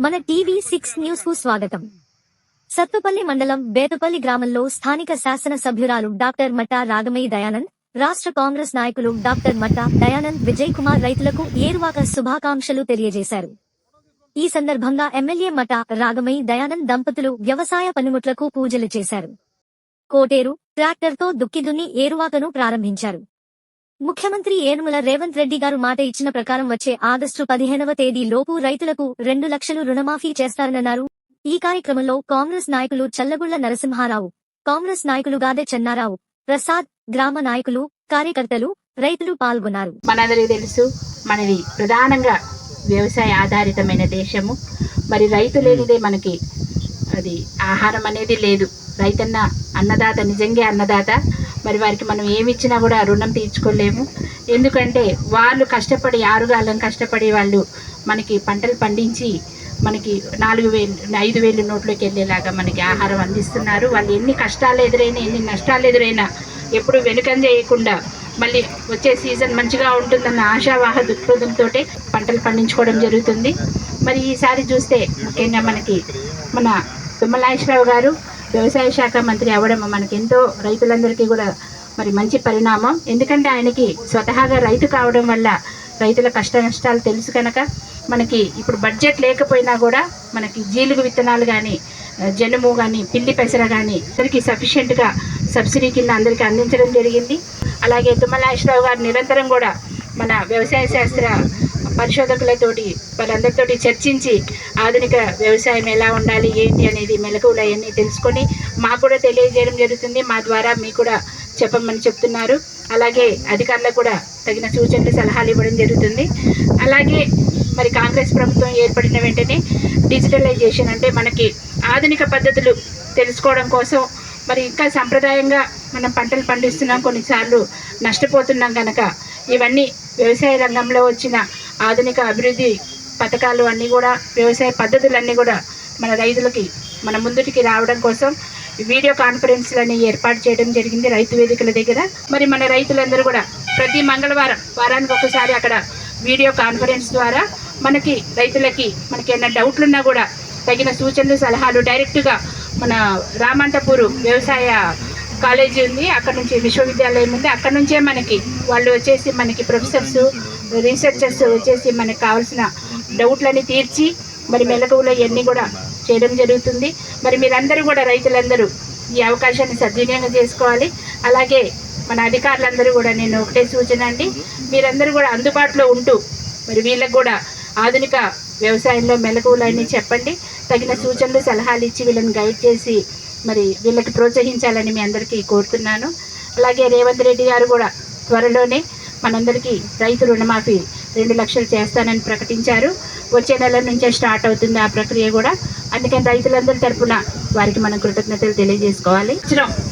మన TV six న్యూస్కు స్వాగతం. సత్తుపల్లి మండలం బేతపల్లి గ్రామంలో స్థానిక శాసన సభ్యురాలు డాక్టర్ మట్టా రాగమయ్య దయానంద్ రాష్ట్ర కాంగ్రెస్ నాయకులు డాక్టర్ మట్టా దయానంద్ విజయ్ కుమార్ రైతులకు ఏరువాక శుభాకాంక్షలు తెలియజేశారు. ఈ సందర్భంగా ఎమ్మెల్యే మఠ రాగమయ్య దయానంద్ దంపతులు వ్యవసాయ పనిముట్లకు పూజలు చేశారు. కోటేరు ట్రాక్టర్తో దుక్కిదున్ని ఏరువాకను ప్రారంభించారు. ముఖ్యమంత్రి ఏనుమల రేవంత్ రెడ్డి గారు మాట ఇచ్చిన ప్రకారం వచ్చే ఆగస్టు పదిహేనవ తేదీ లోపు రైతులకు రెండు లక్షలు రుణమాఫీ చేస్తారన్నారు. ఈ కార్యక్రమంలో కాంగ్రెస్ నాయకులు చల్లగుళ్ళ నరసింహారావు కాంగ్రెస్ నాయకులు గాదె చెన్నారావు ప్రసాద్ గ్రామ నాయకులు కార్యకర్తలు రైతులు పాల్గొన్నారు. మనందరికీ తెలుసు మనది ప్రధానంగా వ్యవసాయ ఆధారితమైన దేశము. మరి రైతు లేనిదే మనకి అది ఆహారం అనేది లేదు. రైతన్న అన్నదాత నిజంగా అన్నదాత. మరి వారికి మనం ఏమి ఇచ్చినా కూడా రుణం తీర్చుకోలేము. ఎందుకంటే వాళ్ళు కష్టపడి ఆరుగాలం కష్టపడి వాళ్ళు మనకి పంటలు పండించి మనకి నాలుగు వేలు ఐదు వేలు నోట్లోకి వెళ్ళేలాగా మనకి ఆహారం అందిస్తున్నారు. వాళ్ళు ఎన్ని కష్టాలు ఎదురైనా ఎన్ని నష్టాలు ఎదురైనా ఎప్పుడు వెనుకం చేయకుండా మళ్ళీ వచ్చే సీజన్ మంచిగా ఉంటుందన్న ఆశావాహ దృక్పథంతో పంటలు పండించుకోవడం జరుగుతుంది. మరి ఈసారి చూస్తే ముఖ్యంగా మనకి మన తుమ్మలాశ్వరరావు గారు వ్యవసాయ శాఖ మంత్రి అవ్వడం మనకి ఎంతో రైతులందరికీ కూడా మరి మంచి పరిణామం. ఎందుకంటే ఆయనకి స్వతహాగా రైతు కావడం వల్ల రైతుల కష్ట నష్టాలు తెలుసు కనుక మనకి ఇప్పుడు బడ్జెట్ లేకపోయినా కూడా మనకి జీలుగు విత్తనాలు కానీ జనుము కానీ పిల్లి పెసర కానీ అందరికీ సఫిషియెంట్గా సబ్సిడీ కింద అందరికీ అందించడం జరిగింది. అలాగే తుమ్మలాశ్వరరావు గారు నిరంతరం కూడా మన వ్యవసాయ శాస్త్ర పరిశోధకులతోటి వాళ్ళందరితోటి చర్చించి ఆధునిక వ్యవసాయం ఎలా ఉండాలి ఏంటి అనేది మెలకువలు అవన్నీ తెలుసుకొని మాకు కూడా తెలియజేయడం జరుగుతుంది. మా ద్వారా మీకు కూడా చెప్పమని చెప్తున్నారు. అలాగే అధికారులకు కూడా తగిన సూచనలు సలహాలు ఇవ్వడం జరుగుతుంది. అలాగే మరి కాంగ్రెస్ ప్రభుత్వం ఏర్పడిన వెంటనే డిజిటలైజేషన్ అంటే మనకి ఆధునిక పద్ధతులు తెలుసుకోవడం కోసం మరి ఇంకా సంప్రదాయంగా మనం పంటలు పండిస్తున్నాం కొన్నిసార్లు నష్టపోతున్నాం కనుక ఇవన్నీ వ్యవసాయ రంగంలో వచ్చిన ఆధునిక అభివృద్ధి పథకాలు అన్నీ కూడా వ్యవసాయ పద్ధతులన్నీ కూడా మన రైతులకి మన ముందుటికి రావడం కోసం వీడియో కాన్ఫరెన్స్లని ఏర్పాటు చేయడం జరిగింది రైతు వేదికల దగ్గర. మరి మన రైతులందరూ కూడా ప్రతి మంగళవారం వారానికి ఒకసారి అక్కడ వీడియో కాన్ఫరెన్స్ ద్వారా మనకి రైతులకి మనకి ఏమైనా డౌట్లు ఉన్నా కూడా తగిన సూచనలు సలహాలు డైరెక్ట్గా మన రామంతపూరు వ్యవసాయ కాలేజీ ఉంది. అక్కడ నుంచి విశ్వవిద్యాలయం ఉంది. అక్కడ నుంచే మనకి వాళ్ళు వచ్చేసి మనకి ప్రొఫెసర్స్ రీసెర్చర్స్ వచ్చేసి మనకు కావాల్సిన డౌట్లని తీర్చి మరి మెలకువలు ఇవన్నీ కూడా చేయడం జరుగుతుంది. మరి మీరందరూ కూడా రైతులందరూ ఈ అవకాశాన్ని సద్వినియోగం చేసుకోవాలి. అలాగే మన అధికారులందరూ కూడా నేను ఒకటే సూచన అండి. మీరందరూ కూడా అందుబాటులో ఉంటూ మరి వీళ్ళకు కూడా ఆధునిక వ్యవసాయంలో మెలకువలన్నీ చెప్పండి. తగిన సూచనలు సలహాలు ఇచ్చి వీళ్ళని గైడ్ చేసి మరి వీళ్ళకి ప్రోత్సహించాలని మీ అందరికీ కోరుతున్నాను. అలాగే రేవంత్ రెడ్డి గారు కూడా త్వరలోనే మనందరికీ రైతు రుణమాఫీ రెండు లక్షలు చేస్తానని ప్రకటించారు. వచ్చే నెల నుంచే స్టార్ట్ అవుతుంది ఆ ప్రక్రియ కూడా. అందుకని రైతులందరి తరపున వారికి మనం కృతజ్ఞతలు తెలియజేసుకోవాలి.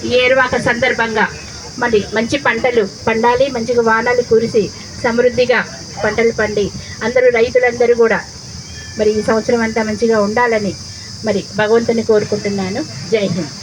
ఈ ఏరువాక సందర్భంగా మరి మంచి పంటలు పండాలి మంచిగా వానాలు కురిసి సమృద్ధిగా పంటలు పండి అందరూ రైతులందరూ కూడా మరి ఈ సంవత్సరం అంతా మంచిగా ఉండాలని మరి భగవంతుని కోరుకుంటున్నాను. జై హింద్.